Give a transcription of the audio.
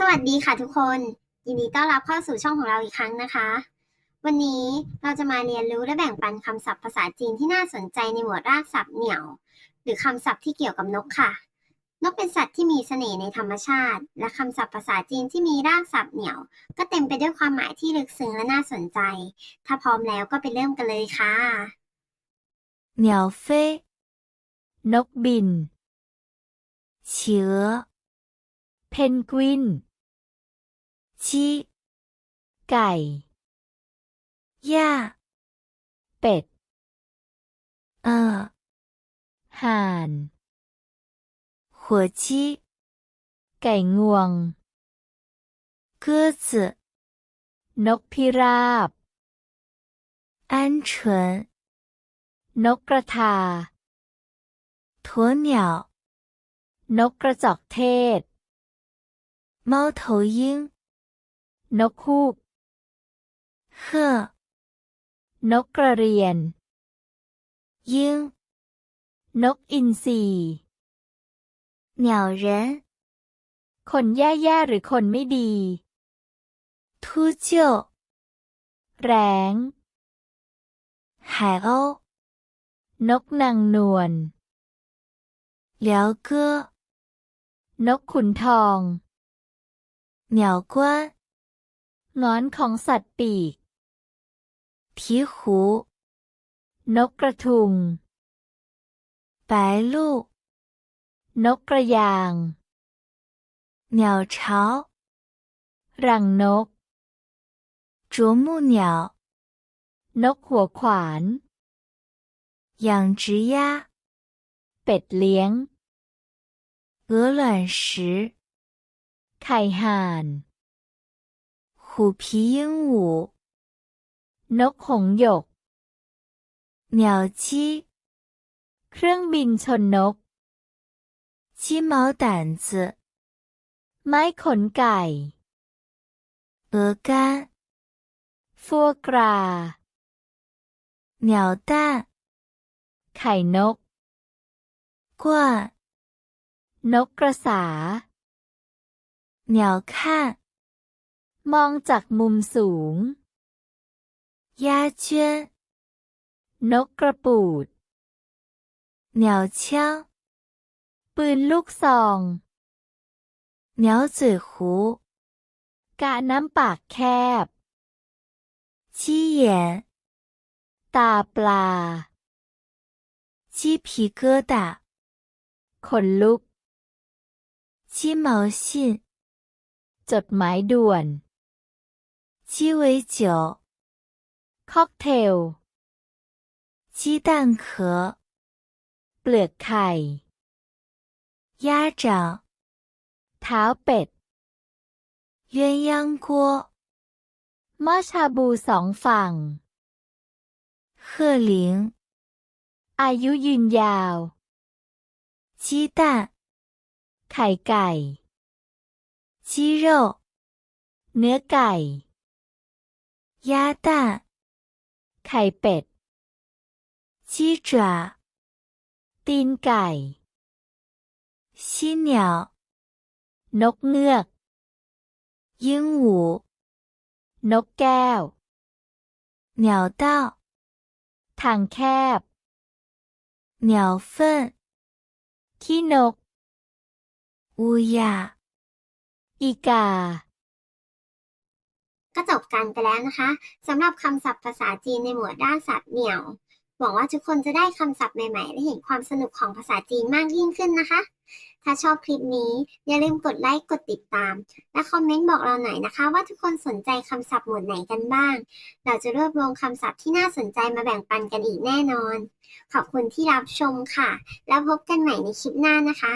สวัสดีค่ะทุกคน ยินดีต้อนรับเข้าสู่ช่องของเราอีกครั้งนะคะ วันนี้เราจะมาเรียนรู้และแบ่งปันคำศัพท์ภาษาจีนที่น่าสนใจในหมวดรากศัพท์เหนี่ยว หรือคำศัพท์ที่เกี่ยวกับนกค่ะ นกเป็นสัตว์ที่มีเสน่ห์ในธรรมชาติ และคำศัพท์ภาษาจีนที่มีรากศัพท์เหนี่ยว ก็เต็มไปด้วยความหมายที่ลึกซึ้งและน่าสนใจ ถ้าพร้อมแล้วก็ไปเริ่มกันเลยค่ะเหนี่ยวเฟ่นกบินเชื้อเพนกวิน 鸡，ไก่鸭，เป็ด鹅，ห่าน火鸡，ไก่งวง鸽子，นกพิราบ鹌鹑。นกกระทา鸵鸟นกกระจอกเทศ猫头鹰 นกคูกเฮอนกกระเรียน ยิงนกอินทรีเหนี่ยวเรนคนแย่ๆหรือคนไม่ดีทูเจียวแรง海鸥นกนางนวลเหลียวเกื้อนกขุนทองเหนียวกวน งอนของสัตว์ปีกทีหูนกกระทุง白鹭นกกระยาง鸟巢รังนก啄木鸟นกหัวขวาน养殖鸭，เป็ดเลี้ยง鹅卵石，ไข่ห่าน 虎皮鹦鹉，นกหงส์หยก鸟鸡，เครื่องบินชนนก鸡毛掸子，ไม้ขนไก่鹅肝，ฟัวกรา鸟蛋。ไข่นก กว้านนกกระสา鸟看 มองจากมุมสูงยาเชื่อนกกระปูดเหนียวเชี่ยวปืนลูกซองเหนียวจือหูกะน้ำปากแคบ ชี้เหยนตาปลา ชี้ผีเกือดะขนลุก ชี้เมาชินจดหมายด่วน 鸡尾酒，ค็อกเทล鸡蛋壳，เปลือกไข่鸭掌，เท้าเป็ด鸳鸯锅，หม้อชาบูสองฝั่ง鹤铃。อายุยืนยาว鸡蛋ไข่ไก่鸡肉เนื้อไก่ 鸭蛋ไข่เป็ด鸡爪ตีนไก่犀鸟นกเงือก鹦鹉นกแก้ว鸟道ทางแคบ鸟粪ขี้นก乌鸦อีกา ก็จบกันไปแล้วนะคะสำหรับคำศัพท์ภาษาจีนในหมวดด้านศัพท์เหนี่ยว หวังว่าทุกคนจะได้คำศัพท์ใหม่ๆ และเห็นความสนุกของภาษาจีนมากยิ่งขึ้นนะคะ ถ้าชอบคลิปนี้ อย่าลืมกดไลค์ กดติดตาม และคอมเมนต์บอกเราหน่อยนะคะ ว่าทุกคนสนใจคำศัพท์หมวดไหนกันบ้าง เราจะรวบรวมคำศัพท์ที่น่าสนใจมาแบ่งปันกันอีกแน่นอน ขอบคุณที่รับชมค่ะ แล้วพบกันใหม่ในคลิปหน้านะคะ